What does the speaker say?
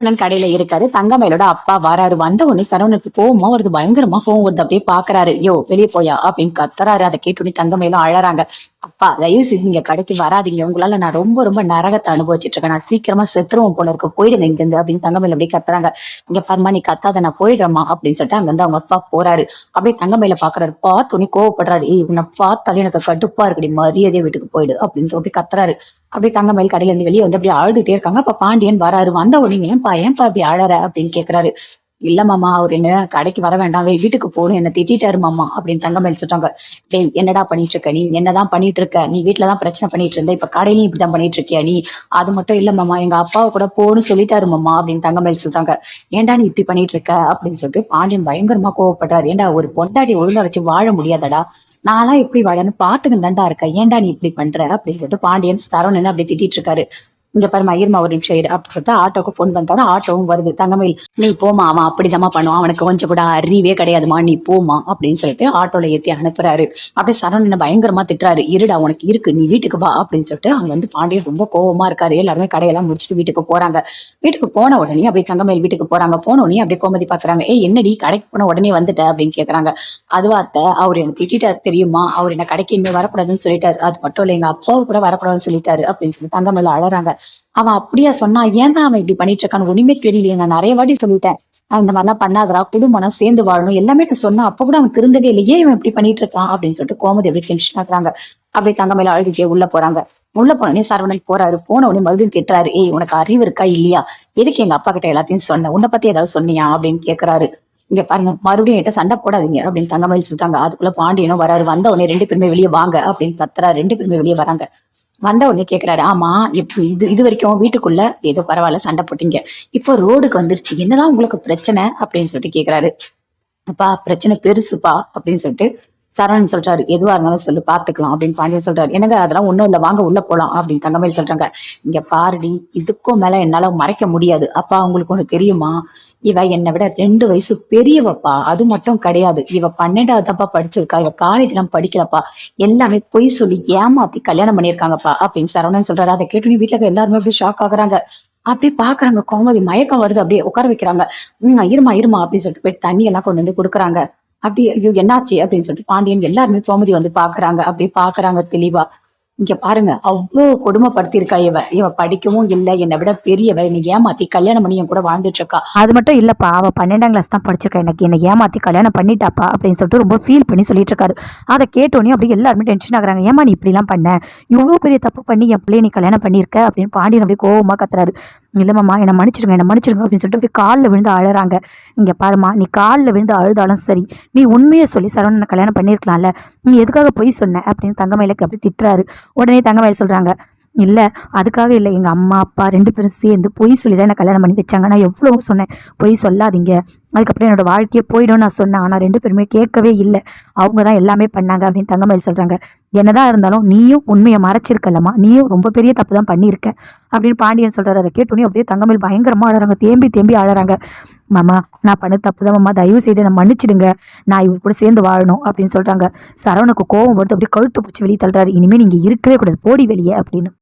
சரவணன் கடையில இருக்காரு. தங்கமயிலோட அப்பா வராரு. வந்த உடனே சரவணனுக்கு கோவமா வருது. பயங்கரமா கோவம் வருது. அப்படியே பாக்குறாரு. யோ வெளியே போயா? அப்படின்னு கத்துறாரு. அதை கேட்டுடனே தங்கமயிலும் அழறாங்க. அப்பா தயவு செய்து நீங்க கடைக்கு வராதீங்க. உங்களால நான் ரொம்ப ரொம்ப நரகத்தை அனுபவிச்சிட்டு இருக்கேன். நான் சீக்கிரமா செத்துருவோம் போல இருக்கு. போயிடுங்க இங்க இருந்து அப்படின்னு தங்கமயில அப்படியே கத்துறாங்க. இங்க பர்மா நீ கத்தாத. நான் போயிடுறமா அப்படின்னு சொல்லிட்டு அங்க வந்து அவங்க அப்பா போறாரு. அப்படியே தங்கமயில பாக்குறாரு. பார்த்தோன்னே கோவப்படுறாரு. ஏய் உன்னை பார்த்தாலே எனக்கு கடுப்பா இருக்குடி. மரியாதையை வீட்டுக்கு போயிடு அப்படின்னு சொல்லி கத்துறாரு. அப்படியே தங்கமயில் கடையில இருந்து வெளியே வந்து அப்படியே அழுதுட்டே இருக்காங்க. அப்ப பாண்டியன் வராரு. வந்த உடனே ஏன்ப்பா ஏன்பா அப்படி அழற அப்படின்னு கேக்குறாரு. இல்ல மாமா அவர் என்ன கடைக்கு வர வேண்டாம் வீட்டுக்கு போகணும் என்ன திட்டாரு மாமா அப்படின்னு தங்கமயில் சொல்றாங்க டேய் என்னடா பண்ணிட்டு இருக்க நீ? என்னதான் பண்ணிட்டு இருக்க நீ வீட்டுலதான் பிரச்சனை பண்ணிட்டு இருந்த இப்ப கடையிலயும் இப்படிதான் பண்ணிட்டு இருக்கியா நீ? அது மட்டும் இல்ல மாமா எங்க அப்பாவை கூட போகணும்னு சொல்லிட்டாரு மாமா அப்படின்னு தங்கமயில் சொல்றாங்க ஏன்டா நீ இப்படி பண்ணிட்டு இருக்க அப்படின்னு சொல்லிட்டு பாண்டியன் பயங்கரமா கோவப்படுறாரு ஏன்டா ஒரு பொண்டாட்டி ஒழுங்கா வச்சு வாழ முடியாதடா? நான்லாம் எப்படி வாழன்னு பாத்துக்கு தான்டா இருக்கேன். ஏன்டா நீ இப்படி பண்ற? அப்படின்னு சொல்லிட்டு பாண்டியன் சரவணன் அப்படி திட்டிட்டு இருக்காரு இங்க பாருமா இருமா ஒரு நிமிஷம் இரு அப்படின்னு சொல்லிட்டு ஆட்டோக்கு ஃபோன் பண்ணிட்டாரு ஆட்டோவும் வருது. தங்கமயில் நீ போமா அவன் அப்படிதாம்மா பண்ணுவான். அவனுக்கு கொஞ்சம் கூட அறிவே கிடையாதுமா நீ போமா அப்படின்னு சொல்லிட்டு ஆட்டோல ஏத்தி அனுப்புறாரு. அப்படியே சரவணனை பயங்கரமா திட்டுறாரு. இருடா உனக்கு இருக்கு. நீ வீட்டுக்கு வா அப்படின்னு சொல்லிட்டு அங்க வந்து பாண்டியன் ரொம்ப கோவமா இருக்காரு. எல்லாருமே கடையெல்லாம் முடிச்சுட்டு வீட்டுக்கு போறாங்க. வீட்டுக்கு போன உடனே அப்படியே தங்கமயில் வீட்டுக்கு போறாங்க. போன உடனே அப்படியே கோமதி பாக்குறாங்க. ஏய் என்னடி கடைக்கு போன உடனே வந்துட்ட? அப்படின்னு கேக்குறாங்க. அதுவா அத்தை அவர் எனக்கு திட்டாரு தெரியுமா? அவர் என்ன கடைக்கு இன்னும் வரக்கூடாதுன்னு சொல்லிட்டாரு. அது மட்டும் இல்ல எங்க அப்பாவு கூட வரக்கூடாதுன்னு சொல்லிட்டாரு அப்படின்னு சொல்லி தங்கமயில் அழறாங்க. அவன் அப்படியா சொன்னா ஏன் தான் அவன் இப்படி பண்ணிட்டு இருக்கான்னு ஒண்ணுமே தெரியலையே. நான் நிறைய வாட்டி சொல்லிட்டேன். அவன் இந்த மாதிரிலாம் பண்ணாதரா குடும்பம் சேர்ந்து வாழணும். எல்லாமே நான் சொன்னா அப்ப கூட அவன் திருந்தவே இல்லையே. இவன் இப்படி பண்ணிட்டு இருக்கான் அப்படின்னு சொல்லிட்டு கோமதி எப்படி டென்ஷன் ஆகுறாங்க. அப்படியே தங்கமையில அழுதுட்டே உள்ள போறாங்க. உள்ள போனோடனே சரவணன் போறாரு. போன உடனே மறுபடியும் கேட்டுறாரு ஏய் உனக்கு அறிவு இருக்கா இல்லையா? எதுக்கு எங்க அப்பா கிட்ட எல்லாத்தையும் சொன்ன? உன்னை பத்தி ஏதாவது சொன்னியா? அப்படின்னு கேக்குறாரு. இங்க பாருங்க மறுபடியும் என்கிட்ட சண்டை போடாதீங்க. அப்படின்னு தங்கமயில் சொல்றாங்க. அதுக்குள்ள பாண்டியனும் வராரு. வந்த உடனே ரெண்டு பேருமே வெளியே வாங்க அப்படின்னு கத்துறாரு. ரெண்டு பேருமே வெளியே வராங்க. வந்த உடனே கேட்குறாரு ஆமா இப்ப இது இது வரைக்கும் வீட்டுக்குள்ள ஏதோ பரவாயில்ல சண்டை போட்டீங்க. இப்போ ரோடுக்கு வந்துருச்சு என்னதான் உங்களுக்கு பிரச்சனை? அப்படின்னு சொல்லிட்டு கேட்குறாரு அப்பா பிரச்சனை பெருசுப்பா அப்படின்னு சொல்லிட்டு சரவணன் சொல்றாரு எதுவா இருந்தாலும் சொல்லு பாத்துக்கலாம் அப்படின்னு பாண்டியன் சொல்றாரு. என்னங்க அதெல்லாம் ஒண்ணும் இல்லை வாங்க உள்ள போலாம் அப்படின்னு தங்கமயில் சொல்றாங்க. இங்க பாருடி இதுக்கும் மேல என்னால மறைக்க முடியாது. அப்பா உங்களுக்கு ஒண்ணு தெரியுமா? இவ என்னை விட ரெண்டு வயசு பெரியவப்பா. அது மட்டும் கிடையாது. இவ பன்னெண்டாவது தப்பா படிச்சிருக்கா. இவ காலேஜ் எல்லாம் படிக்கலப்பா. எல்லாமே பொய் சொல்லி ஏமாத்தி கல்யாணம் பண்ணியிருக்காங்கப்பா அப்படின்னு சரவணன் சொல்றாரு. அதை கேட்டு நீ வீட்டுல எல்லாருமே அப்படியே ஷாக் ஆகுறாங்க. அப்படியே பாக்குறாங்க கோமதி மயக்கம் வருது அப்படியே உட்கார வைக்கிறாங்க. உம் இருமா இருமா அப்படின்னு சொல்லிட்டு போயிட்டு தண்ணி எல்லாம் கொண்டு வந்து கொடுக்குறாங்க. அப்படி ஐயோ என்னாச்சு அப்படின்னு சொல்லிட்டு பாண்டியன் எல்லாருமே கோமதி வந்து பாக்குறாங்க அப்படியே பாக்குறாங்க தெளிவா. இங்க பாருங்க அவ்வளவு கொடுமைப்படுத்தியிருக்கா இவ. இவ படிக்கவும் இல்லை என்னை விட பெரியவ. நீ ஏமாத்தி கல்யாணம் பண்ணி என் கூட வாழ்ந்துட்டு இருக்கா அது மட்டும் இல்லப்பா அவ பன்னெண்டாம் கிளாஸ் தான் படிச்சிருக்கா. எனக்கு என்னை ஏமாத்தி கல்யாணம் பண்ணிட்டாப்பா அப்படின்னு சொல்லிட்டு ரொம்ப ஃபீல் பண்ணி சொல்லிட்டு இருக்காரு அதை கேட்டோன்னே அப்படியே எல்லாருமே டென்ஷன் ஆகுறாங்க. ஏமா நீ இப்படிலாம் பண்ண? இவ்வளோ பெரிய தப்பு பண்ணி என் பிள்ளைய நீ கல்யாணம் பண்ணியிருக்க? அப்படின்னு பாண்டியன் அப்படியே கோவமா கத்துறாரு. இல்லைம்மா என்னை மன்னிச்சிருங்க என்னை மன்னிச்சிடுங்க அப்படின்னு சொல்லிட்டு அப்படியே காலில் விழுந்து அழறாங்க. இங்கே பாருமா நீ காலில் விழுந்து அழுதாலும் சரி நீ உண்மையை சொல்லி சரவணனை கல்யாணம் பண்ணியிருக்கலாம்ல நீ எதுக்காக பொய் சொன்ன? அப்படின்னு தங்கமயிலுக்கு அப்படி திட்டுறாரு. உடனே தங்கமயில் சொல்றாங்க இல்லை அதுக்காக இல்லை. எங்கள் அம்மா அப்பா ரெண்டு பேரும் சேர்ந்து பொய் சொல்லி தான் என்ன கல்யாணம் பண்ணி வச்சாங்க. நான் எவ்வளவோ சொன்னேன். பொய் சொல்லாதீங்க. அதுக்கப்புறம் என்னோட வாழ்க்கையை போயிடும் நான் சொன்னேன். ஆனால் ரெண்டு பேருமே கேட்கவே இல்லை. அவங்க தான் எல்லாமே பண்ணாங்க அப்படின்னு தங்கமயில் சொல்கிறாங்க என்னதான் இருந்தாலும் நீயும் உண்மையை மறைச்சிருக்கலம்மா. நீயும் ரொம்ப பெரிய தப்பு தான் பண்ணியிருக்க அப்படின்னு பாண்டியன் சொல்கிறார் அதை கேட்டோன்னே அப்படியே தங்கமயில் பயங்கரமாக அழறாங்க. தேம்பி தேம்பி அழறாங்க. மாமா நான் பண்ண தப்பு தான் மாமா. தயவு செய்து நான் மன்னிச்சிடுங்க. நான் இவர் கூட சேர்ந்து வாழணும் அப்படின்னு சொல்கிறாங்க சரவணுக்கு கோவம் வருது. அப்படியே கழுத்து பிடிச்சி வெளியே தள்ளுறாரு. இனிமேல் நீங்கள் இருக்கவே கூடாது. போடி வெளியே அப்படின்னு.